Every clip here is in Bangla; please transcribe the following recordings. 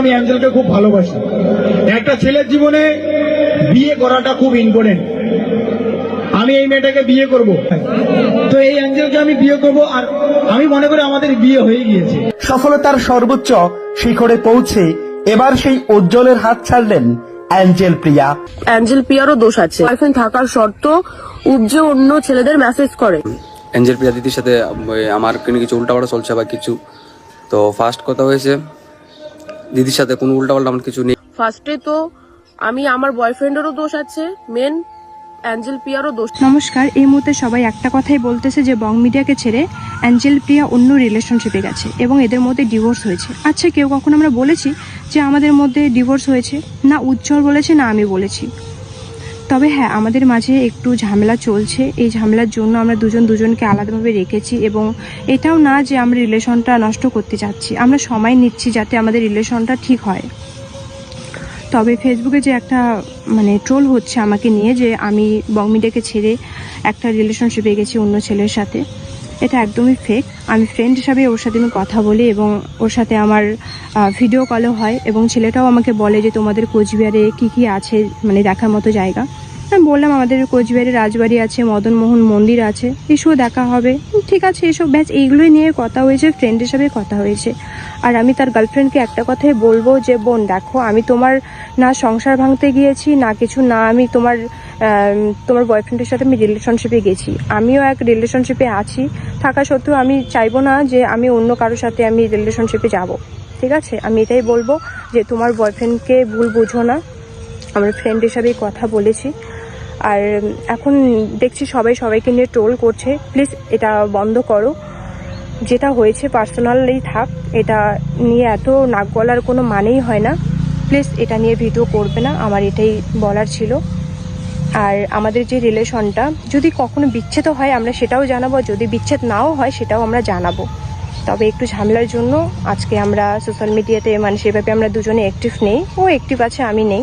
আমি অ্যাঞ্জেলকে খুব ভালোবাসি। একটা ছেলের জীবনে বিয়ে করাটা খুব ইম্পর্টেন্ট আমি এই মেয়েটাকে বিয়ে করব। তো এই অ্যাঞ্জেলকে আমি বিয়ে করব আর আমি মনে করি আমাদের বিয়ে হয়ে গিয়েছে। সফলতার সর্বোচ্চ শিখরে পৌঁছে এবার সেই উজ্জ্বলের হাত ছাড়লেন অ্যাঞ্জেল প্রিয়া। অ্যাঞ্জেল পিয়ারও দোষ আছে। বয়ফ্রেন্ড থাকার শর্ত উপজে অন্য ছেলেদের মেসেজ করে। এঞ্জেল প্রিয়া দিদির সাথে আমার কোনো কিছু উল্টাপাল্টা চলছে বা কিছু? তো ফার্স্ট কথা হয়েছে দিদির সাথে কোনো উল্টাপাল্টা আমার কিছু নেই। ফার্স্টে তো আমি আমার বয়ফ্রেন্ডেরও দোষ আছে মেন অ্যাঞ্জেল প্রিয়ারও দোষ। নমস্কার এই মুহূর্তে সবাই একটা কথাই বলতেছে যে বং মিডিয়াকে ছেড়ে অ্যাঞ্জেল প্রিয়া অন্য রিলেশনশিপে গেছে এবং এদের মধ্যে ডিভোর্স হয়েছে। আচ্ছা কেউ কখন আমরা বলেছি যে আমাদের মধ্যে ডিভোর্স হয়েছে? না উজ্জ্বল বলেছে না আমি বলেছি। তবে হ্যাঁ আমাদের মাঝে একটু ঝামেলা চলছে। এই ঝামেলার জন্য আমরা দুজন দুজনকে আলাদাভাবে রেখেছি এবং এটাও না যে আমরা রিলেশনটা নষ্ট করতে চাচ্ছি। আমরা সময় নিচ্ছি যাতে আমাদের রিলেশনটা ঠিক হয়। তবে ফেসবুকে যে একটা মানে ট্রোল হচ্ছে আমাকে নিয়ে যে আমি বংমিডেকে ছেড়ে একটা রিলেশনশিপে গেছি অন্য ছেলের সাথে। এটা একদমই ফেক আমি ফ্রেন্ড হিসাবে ওর সাথে আমি কথা বলি এবং ওর সাথে আমার ভিডিও কলও হয় এবং ছেলেটাও আমাকে বলে যে তোমাদের কোচবিহারে কি কি আছে মানে দেখার মতো জায়গা। আমি বললাম, আমাদের কোচবিহারে রাজবাড়ি আছে, মদনমোহন মন্দির আছে এসব দেখা হবে। ঠিক আছে এসব ব্যাচ এইগুলোই নিয়ে কথা হয়েছে ফ্রেন্ড হিসাবে কথা হয়েছে। আর আমি তার গার্লফ্রেন্ডকে একটা কথাই বলব যে, বোন, দেখো, আমি তোমার না সংসার ভাঙতে গিয়েছি, না কিছু, না আমি তোমার তোমার বয়ফ্রেন্ডের সাথে আমি রিলেশনশিপে গেছি। আমিও এক রিলেশনশিপে আছি। থাকা সত্ত্বেও আমি চাইব না যে আমি অন্য কারোর সাথে আমি রিলেশনশিপে যাব। ঠিক আছে? আমি এটাই বলব যে তোমার বয়ফ্রেন্ডকে ভুল বুঝো না। আমার ফ্রেন্ড হিসাবেই কথা বলেছি। আর এখন দেখছি সবাই সবাইকে নিয়ে ট্রোল করছে। প্লিজ এটা বন্ধ করো। যেটা হয়েছে পার্সোনালি থাক। এটা নিয়ে এত নাক গলার কোনো মানেই হয় না। প্লিজ এটা নিয়ে ভিডিও করবে না। আমার এটাই বলার ছিল। আর আমাদের যে রিলেশনটা যদি কখনো বিচ্ছেদ হয়, আমরা সেটাও জানাব। যদি বিচ্ছেদ নাও হয়, সেটাও আমরা জানাব। তবে একটু ঝামেলার জন্য আজকে আমরা সোশ্যাল মিডিয়াতে মানে সেভাবে আমরা দুজনে অ্যাক্টিভ নেই। ও অ্যাক্টিভ আছে, আমি নেই।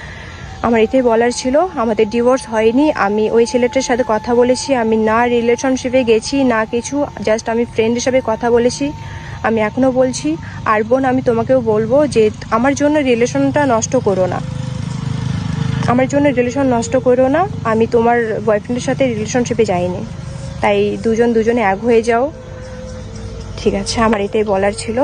আমার এটাই বলার ছিল। আমাদের ডিভোর্স হয়নি। আমি ওই ছেলেটার সাথে কথা বলেছি। আমি না রিলেশনশিপে গেছি, না কিছু জাস্ট আমি ফ্রেন্ড হিসাবে কথা বলেছি। আমি এখনও বলছি, আর বোন, আমি তোমাকেও বলব যে আমার জন্য রিলেশনটা নষ্ট করো না। আমার জন্য রিলেশন নষ্ট করো না। আমি তোমার বয়ফ্রেন্ডের সাথে রিলেশনশিপে যাইনি। তাই দুজন দুজনে এক হয়ে যাও। ঠিক আছে, আমার এটাই বলার ছিল।